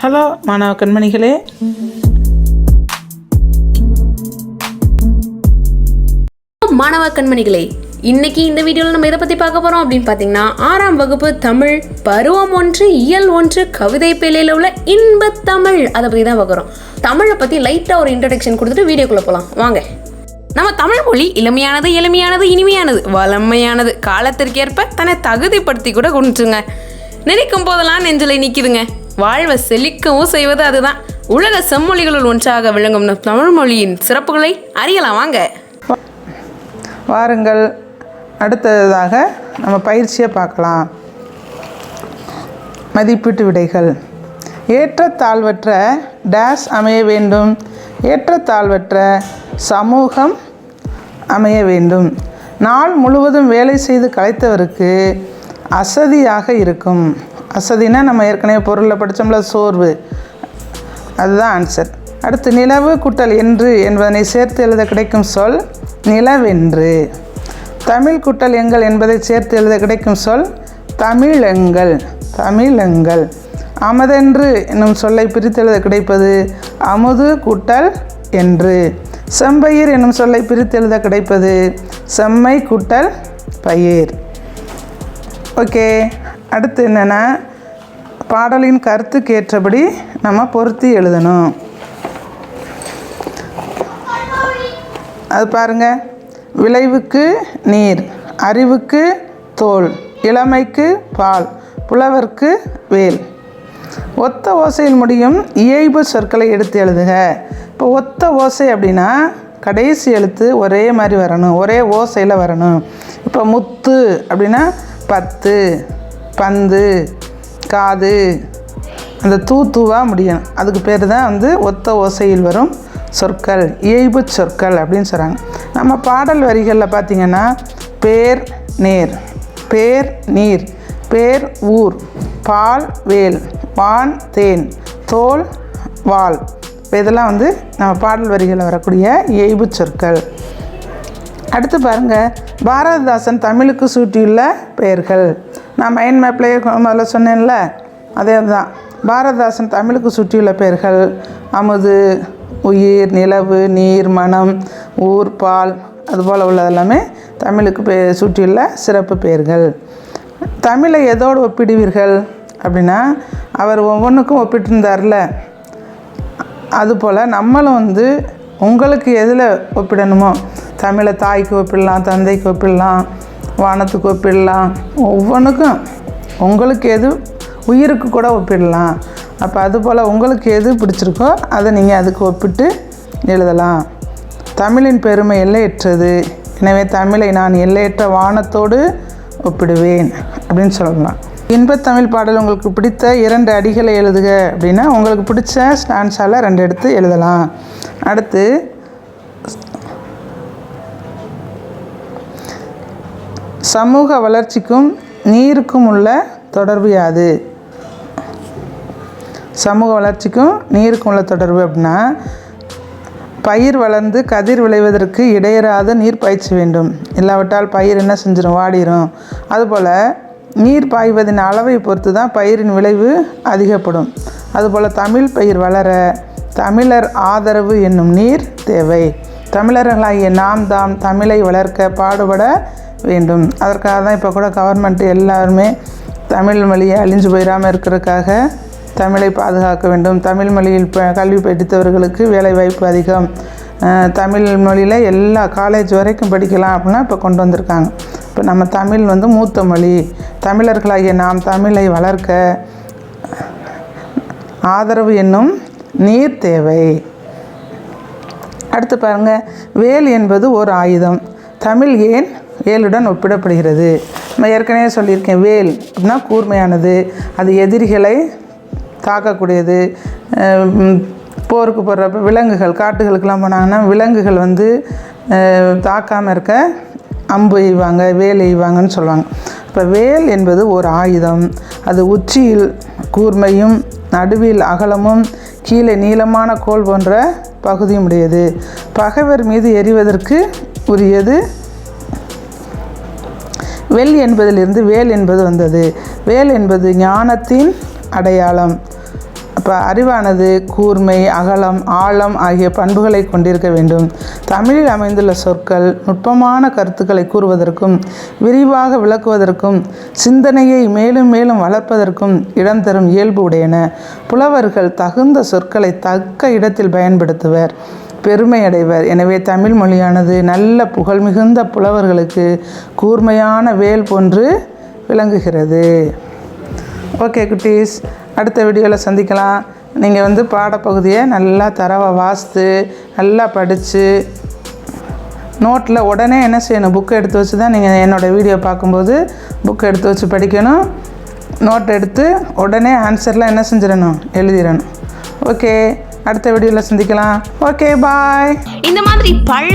Hello மாணவ கண்மணிகளே. மாணவ கண்மணிகளே இன்னைக்கு இந்த வீடியோவில் நம்ம எதை பற்றி பார்க்க போகிறோம் அப்படின்னு பார்த்தீங்கன்னா ஆறாம் வகுப்பு தமிழ் பருவம் ஒன்று இயல் ஒன்று கவிதை பேலையில் உள்ள இன்பத் தமிழ். அதை பற்றி தான் பார்க்குறோம் தமிழை பற்றி லைட்டாக ஒரு இன்ட்ரடக்ஷன் கொடுத்துட்டு வீடியோக்குள்ளே போகலாம் வாங்க. நம்ம தமிழ் மொழி இளமையானது எளிமையானது இனிமையானது வளமையானது. காலத்திற்கேற்ப தன்னை தகுதிப்படுத்தி கூட கொண்டுருங்க நினைக்கும் போதெல்லாம் நெஞ்சில் நிற்கிதுங்க வாழ்வை செழிக்கவும் செய்வது அதுதான். உலக செம்மொழிகளுள் ஒன்றாக விளங்கும் தமிழ் மொழியின் சிறப்புகளை அறியலாம். வாங்க. வாருங்கள். அடுத்ததாக நம்ம பயிற்சியை பார்க்கலாம். மதிப்பீட்டு விடைகள். ஏற்றத்தாழ்வற்ற டேஸ் அமைய வேண்டும். ஏற்றத்தாழ்வற்ற சமூகம் அமைய வேண்டும். நாள் முழுவதும் வேலை செய்து கலைத்தவருக்கு அசதியாக இருக்கும். அசதினா நம்ம ஏற்கனவே பொருளில் படித்தோம்ல சோர்வு. அதுதான் ஆன்சர் அடுத்து நிலவு குட்டல் என்று என்பதனை சேர்த்து எழுத கிடைக்கும் சொல் நிலவென்று. தமிழ் குட்டல் எங்கள் என்பதை சேர்த்து எழுத கிடைக்கும் சொல் தமிழெங்கள். தமிழெங்கள். அமதென்று என்னும் சொல்லை பிரித்து எழுத கிடைப்பது அமுது குட்டல் என்று. செம்பயிர் என்னும் சொல்லை பிரித்து எழுத கிடைப்பது செம்மை குட்டல் பயிர். ஓகே. அடுத்து என்னென்னா பாடலின் கருத்துக்கு ஏற்றபடி நம்ம பொருத்தி எழுதணும். அது பாருங்க. விளைவுக்கு நீர் அறிவுக்கு தோல் இளமைக்கு பால் புலவர்க்கு வேல். ஒத்த ஓசையில் முடியும் இயைபு சொற்களை எடுத்து எழுதுக. இப்போ ஒத்த ஓசை அப்படின்னா கடைசி எழுத்து ஒரே மாதிரி வரணும். ஒரே ஓசையில் வரணும். இப்போ முத்து அப்படின்னா பத்து பந்து காது அந்த தூ தூவாக முடியும் அதுக்கு பேர் தான் வந்து ஒத்த ஓசையில் வரும் சொற்கள் இயைபு சொற்கள் அப்படின்னு சொல்கிறாங்க நம்ம பாடல் வரிகளில் பார்த்திங்கன்னா பேர் நேர் பேர் நீர் பேர் ஊர் பால் வேல் வான் தேன் தோல் வால். இப்போ இதெல்லாம் வந்து நம்ம பாடல் வரிகளில் வரக்கூடிய இயைபு சொற்கள். அடுத்து பாருங்கள் பாரதிதாசன் தமிழுக்கு சூட்டியுள்ள பெயர்கள். நான் மைண்ட் மேப்லேயே முதல்ல சொன்னேன்ல அதே தான் பாரதிதாசன் தமிழுக்கு சுற்றியுள்ள பெயர்கள் அமுது உயிர் நிலவு நீர் மனம் ஊர் பால் அதுபோல் உள்ளதெல்லாமே தமிழுக்கு பே சுற்றியுள்ள சிறப்பு பெயர்கள். தமிழை எதோடு ஒப்பிடுவீர்கள் அப்படின்னா அவர் ஒவ்வொன்றுக்கும் ஒப்பிட்டிருந்தார்ல. அதுபோல் நம்மளும் வந்து உங்களுக்கு எதில் ஒப்பிடணுமோ? தமிழை தாய்க்கு ஒப்பிடலாம் தந்தைக்கு ஒப்பிடலாம் வானத்துக்கு ஒப்பிடலாம் ஒவ்வொன்றுக்கும் உங்களுக்கு எது உயிருக்கு கூட ஒப்பிடலாம். அப்போ அதுபோல் உங்களுக்கு எது பிடிச்சிருக்கோ அதை நீங்கள் அதுக்கு ஒப்பிட்டு எழுதலாம். தமிழின் பெருமை எல்லையற்றது. எனவே தமிழை நான் எல்லையற்ற வானத்தோடு ஒப்பிடுவேன் அப்படின்னு சொல்லலாம். இன்பத்தமிழ் பாடல் உங்களுக்கு பிடித்த இரண்டு அடிகளை எழுதுக அப்படின்னா உங்களுக்கு பிடிச்ச ஸ்டான்ஸால் ரெண்டு எடுத்து எழுதலாம். அடுத்து சமூக வளர்ச்சிக்கும் நீருக்கும் உள்ள தொடர்பு யாது? சமூக வளர்ச்சிக்கும் நீருக்கும் உள்ள தொடர்பு அப்படின்னா பயிர் வளர்ந்து கதிர் விளைவதற்கு இடையறாத நீர் பாய்ச்ச வேண்டும். இல்லாவிட்டால் பயிர் என்ன செஞ்சிடும் வாடிடும் அதுபோல் நீர் பாய்வதன் அளவை பொறுத்து தான் பயிரின் விளைவு அதிகப்படும். அதுபோல் தமிழ் பயிர் வளர தமிழர் ஆதரவு என்னும் நீர் தேவை. தமிழர்களாகிய நாம் தாம் தமிழை வளர்க்க பாடுபட வேண்டும். அதற்காக தான் இப்போ கூட கவர்மெண்ட் எல்லாருமே தமிழ் மொழியை அழிஞ்சு போயிடாமல் இருக்கிறதுக்காக தமிழை பாதுகாக்க வேண்டும். தமிழ் மொழியில் ப கல்வி படித்தவர்களுக்கு வேலை வாய்ப்பு அதிகம். தமிழ் மொழியில் எல்லா காலேஜ் வரைக்கும் படிக்கலாம் அப்படின்னா இப்போ கொண்டு வந்திருக்காங்க. இப்போ நம்ம தமிழ் வந்து மூத்த மொழி. தமிழர்களாகிய நாம் தமிழை வளர்க்க ஆதரவு என்னும் நீர் தேவை. அடுத்து பாருங்க வேல் என்பது ஒரு ஆயுதம். தமிழ் ஏன் வேலுடன் ஒப்பிடப்படுகிறது? நம்ம ஏற்கனவே சொல்லியிருக்கேன் வேல் அப்படின்னா கூர்மையானது அது எதிரிகளை தாக்கக்கூடியது போருக்கு போடுறப்ப விலங்குகள் காட்டுகளுக்கெல்லாம் போனாங்கன்னா விலங்குகள் வந்து தாக்காமல் இருக்க அம்பு எய்வாங்க வேல் எய்வாங்கன்னு சொல்லுவாங்க. இப்போ வேல் என்பது ஒரு ஆயுதம். அது உச்சியில் கூர்மையும் நடுவில் அகலமும் கீழே நீளமான கோல் போன்ற பகுதியும் உடையது. பகைவர் மீது எறிவதற்கு உரியது. வெல் என்பதிலிருந்து வேல் என்பது வந்தது. வேல் என்பது ஞானத்தின் அடையாளம். அறிவானது கூர்மை அகலம் ஆழம் ஆகிய பண்புகளை கொண்டிருக்க வேண்டும். தமிழில் அமைந்துள்ள சொற்கள் நுட்பமான கருத்துக்களை கூறுவதற்கும் விரிவாக விளக்குவதற்கும் சிந்தனையை மேலும் மேலும் வளர்ப்பதற்கும் இடம் தரும் இயல்பு உடையன. புலவர்கள் தகுந்த சொற்களை தக்க இடத்தில் பயன்படுத்துவர் பெருமை அடைவர் எனவே தமிழ் மொழியானது நல்ல புகழ் மிகுந்த புலவர்களுக்கு கூர்மையான வேல் போன்று விளங்குகிறது. ஓகே குட்டீஸ் அடுத்த வீடியோவில் சந்திக்கலாம். நீங்கள் வந்து பாடப்பகுதியை நல்லா தரவை வாசித்து நல்லா படித்து நோட்டில் உடனே என்ன செய்யணும்? புக்கை எடுத்து வச்சு தான் நீங்கள் என்னோடய வீடியோ பார்க்கும்போது புக்கை எடுத்து வச்சு படிக்கணும். நோட் எடுத்து உடனே ஆன்சர்லாம் என்ன செஞ்சிடணும்? எழுதிடணும். ஓகே அடுத்த வீடியோவில் சந்திக்கலாம். ஓகே பாய் இந்த மாதிரி பல